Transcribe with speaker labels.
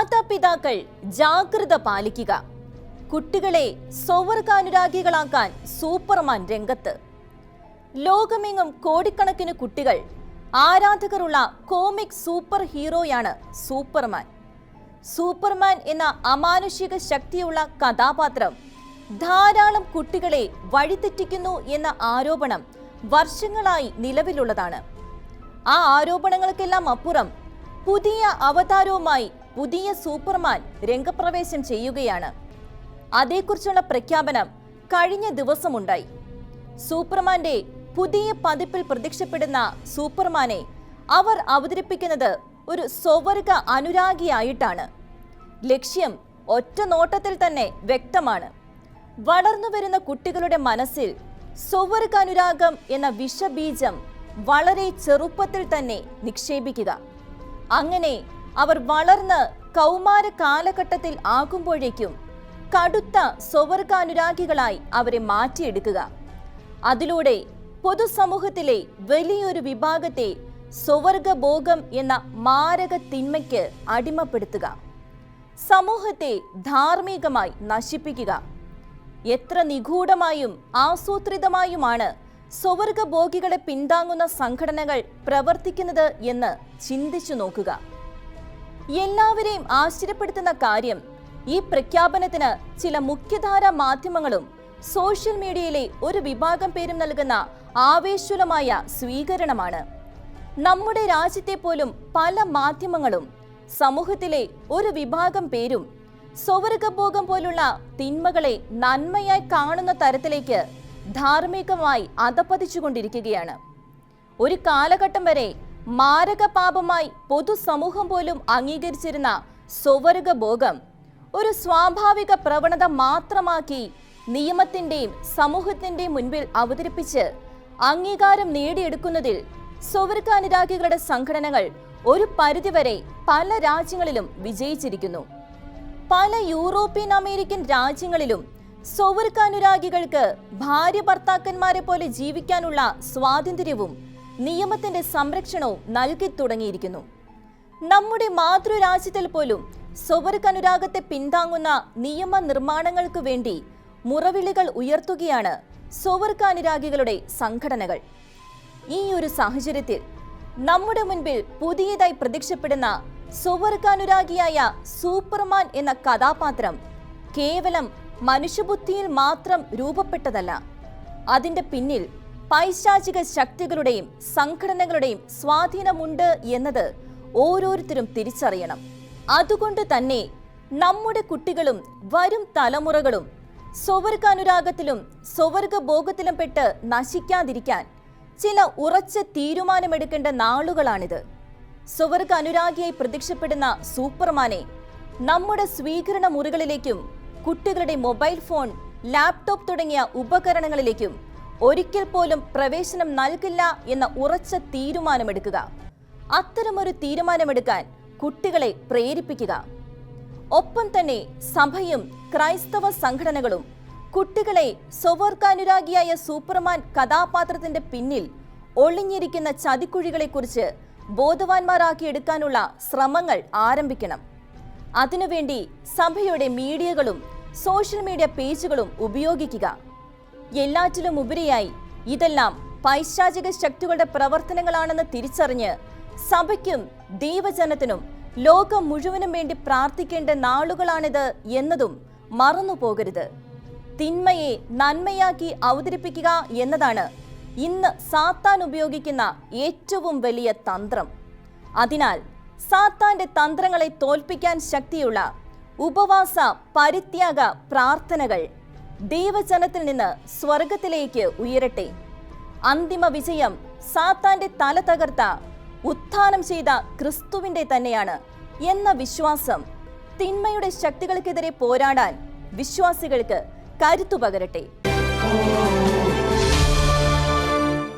Speaker 1: മാതാപിതാക്കൾ ജാഗ്രത പാലിക്കുക. കുട്ടികളെ സ്വവർഗാനുരാഗികളാക്കാൻ സൂപ്പർമാൻ രംഗത്ത്. ലോകമെങ്ങും കോടിക്കണക്കിന് കുട്ടികൾ ആരാധകരുള്ള കോമിക് സൂപ്പർ ഹീറോയാണ് സൂപ്പർമാൻ. സൂപ്പർമാൻ എന്ന അമാനുഷിക ശക്തിയുള്ള കഥാപാത്രം ധാരാളം കുട്ടികളെ വഴിതെറ്റിക്കുന്നു എന്ന ആരോപണം വർഷങ്ങളായി നിലവിലുള്ളതാണ്. ആ ആരോപണങ്ങൾക്കെല്ലാം അപ്പുറം പുതിയ അവതാരവുമായി പുതിയ സൂപ്പർമാൻ രംഗപ്രവേശം ചെയ്യുകയാണ്. അതേക്കുറിച്ചുള്ള പ്രഖ്യാപനം കഴിഞ്ഞ ദിവസമുണ്ടായി. സൂപ്പർമാന്റെ പുതിയ പതിപ്പിൽ പ്രത്യക്ഷപ്പെടുന്ന സൂപ്പർമാനെ അവർ അവതരിപ്പിക്കുന്നത് ഒരു സ്വവർഗ അനുരാഗിയായിട്ടാണ്. ലക്ഷ്യം ഒറ്റ നോട്ടത്തിൽ തന്നെ വ്യക്തമാണ്. വളർന്നു വരുന്ന കുട്ടികളുടെ മനസ്സിൽ സ്വവർഗ അനുരാഗം എന്ന വിഷബീജം വളരെ ചെറുപ്പത്തിൽ തന്നെ നിക്ഷേപിക്കുക. അങ്ങനെ അവർ വളർന്ന് കൗമാര കാലഘട്ടത്തിൽ ആകുമ്പോഴേക്കും കടുത്ത സ്വവർഗാനുരാഗികളായി അവരെ മാറ്റിയെടുക്കുക. അതിലൂടെ പൊതുസമൂഹത്തിലെ വലിയൊരു വിഭാഗത്തെ സ്വവർഗഭോഗം എന്ന മാരക തിന്മയ്ക്ക് അടിമപ്പെടുത്തുക. സമൂഹത്തെ ധാർമ്മികമായി നശിപ്പിക്കുക. എത്ര നിഗൂഢമായും ആസൂത്രിതമായുമാണ് സ്വവർഗഭോഗികളെ പിന്താങ്ങുന്ന സംഘടനകൾ പ്രവർത്തിക്കുന്നത് എന്ന് ചിന്തിച്ചു നോക്കുക. എല്ലാവരെയും ആശ്ചര്യപ്പെടുത്തുന്ന കാര്യം ഈ പ്രഖ്യാപനത്തിന് ചില മുഖ്യധാര മാധ്യമങ്ങളും സോഷ്യൽ മീഡിയയിലെ ഒരു വിഭാഗം പേരും നൽകുന്ന ആവേശുലമായ സ്വീകരണമാണ്. നമ്മുടെ രാജ്യത്തെ പോലും പല മാധ്യമങ്ങളും സമൂഹത്തിലെ ഒരു വിഭാഗം പേരും സ്വവർഗഭോഗം പോലുള്ള തിന്മകളെ നന്മയായി കാണുന്ന തരത്തിലേക്ക് ധാർമ്മികമായി അധപ്പതിച്ചുകൊണ്ടിരിക്കുകയാണ് ഒരു കാലഘട്ടം വരെ മാരക പാപമായി പൊതുസമൂഹം പോലും അംഗീകരിച്ചിരുന്ന സ്വവർഗഭോഗം ഒരു സ്വാഭാവിക പ്രവണത മാത്രമാക്കി നിയമത്തിന്റെയും സമൂഹത്തിന്റെയും മുൻപിൽ അവതരിപ്പിച്ച് അംഗീകാരം നേടിയെടുക്കുന്നതിൽ സ്വവർഗാനുരാഗികളുടെ സംഘടനകൾ ഒരു പരിധിവരെ പല രാജ്യങ്ങളിലും വിജയിച്ചിരിക്കുന്നു. പല യൂറോപ്യൻ അമേരിക്കൻ രാജ്യങ്ങളിലും സ്വവർഗാനുരാഗികൾക്ക് ഭാര്യ ഭർത്താക്കന്മാരെ പോലെ ജീവിക്കാനുള്ള സ്വാതന്ത്ര്യവും നിയമത്തിന്റെ സംരക്ഷണവും നൽകി തുടങ്ങിയിരിക്കുന്നു. നമ്മുടെ മാതൃരാജ്യത്തിൽ പോലും സ്വവർഗാനുരാഗത്തെ പിന്താങ്ങുന്ന നിയമനിർമ്മാണങ്ങൾക്ക് വേണ്ടി മുറവിളികൾ ഉയർത്തുകയാണ് സ്വവർഗാനുരാഗികളുടെ സംഘടനകൾ. ഈ ഒരു സാഹചര്യത്തിൽ നമ്മുടെ മുൻപിൽ പുതിയതായി പ്രത്യക്ഷപ്പെടുന്ന സ്വവർഗാനുരാഗിയായ സൂപ്പർമാൻ എന്ന കഥാപാത്രം കേവലം മനുഷ്യബുദ്ധിയിൽ മാത്രം രൂപപ്പെട്ടതല്ല. അതിന്റെ പിന്നിൽ പൈശാചിക ശക്തികളുടെയും സംഘടനകളുടെയും സ്വാധീനമുണ്ട് എന്നത് ഓരോരുത്തരും തിരിച്ചറിയണം. അതുകൊണ്ട് തന്നെ നമ്മുടെ കുട്ടികളും വരും തലമുറകളും സ്വവർഗാനുരാഗത്തിലും സ്വവർഗഭോഗത്തിലും പെട്ട് നശിക്കാതിരിക്കാൻ ചില ഉറച്ച തീരുമാനമെടുക്കേണ്ട നാളുകളാണിത്. സ്വവർഗ അനുരാഗിയായി പ്രത്യക്ഷപ്പെടുന്ന സൂപ്പർമാനെ നമ്മുടെ സ്വീകരണ മുറികളിലേക്കും കുട്ടികളുടെ മൊബൈൽ ഫോൺ ലാപ്ടോപ്പ് തുടങ്ങിയ ഉപകരണങ്ങളിലേക്കും ഒരിക്കൽ പോലും പ്രവേശനം നൽകില്ല എന്ന ഉറച്ച തീരുമാനമെടുക്കുക. അത്തരമൊരു തീരുമാനമെടുക്കാൻ കുട്ടികളെ പ്രേരിപ്പിക്കുക. ഒപ്പം തന്നെ സഭയും ക്രൈസ്തവ സംഘടനകളും കുട്ടികളെ സ്വവർഗാനുരാഗിയായ സൂപ്പർമാൻ കഥാപാത്രത്തിന്റെ പിന്നിൽ ഒളിഞ്ഞിരിക്കുന്ന ചതിക്കുഴികളെക്കുറിച്ച് ബോധവാന്മാരാക്കിയെടുക്കാനുള്ള ശ്രമങ്ങൾ ആരംഭിക്കണം. അതിനുവേണ്ടി സഭയുടെ മീഡിയകളും സോഷ്യൽ മീഡിയ പേജുകളും ഉപയോഗിക്കുക. എല്ലാറ്റിലും ഉപരിയായി. ഇതെല്ലാം പൈശാചിക ശക്തികളുടെ പ്രവർത്തനങ്ങളാണെന്ന് തിരിച്ചറിഞ്ഞ് സഭയ്ക്കും ദൈവജനത്തിനും ലോകം മുഴുവനും വേണ്ടി പ്രാർത്ഥിക്കേണ്ട നാളുകളാണിത് എന്നതും മറന്നു പോകരുത് തിന്മയെ നന്മയാക്കി അവതരിപ്പിക്കുക എന്നതാണ് ഇന്ന് സാത്താൻ ഉപയോഗിക്കുന്ന ഏറ്റവും വലിയ തന്ത്രം. അതിനാൽ സാത്താന്റെ തന്ത്രങ്ങളെ തോൽപ്പിക്കാൻ ശക്തിയുള്ള ഉപവാസ പരിത്യാഗ പ്രാർത്ഥനകൾ ദൈവജനത്തിൽ നിന്ന് സ്വർഗത്തിലേക്ക് ഉയരട്ടെ. അന്തിമ വിജയം സാത്താന്റെ തല തകർത്ത ഉത്ഥാനം ചെയ്ത ക്രിസ്തുവിന്റെ തന്നെയാണ് എന്ന വിശ്വാസം തിന്മയുടെ ശക്തികൾക്കെതിരെ പോരാടാൻ വിശ്വാസികൾക്ക് കരുത്തു പകരട്ടെ.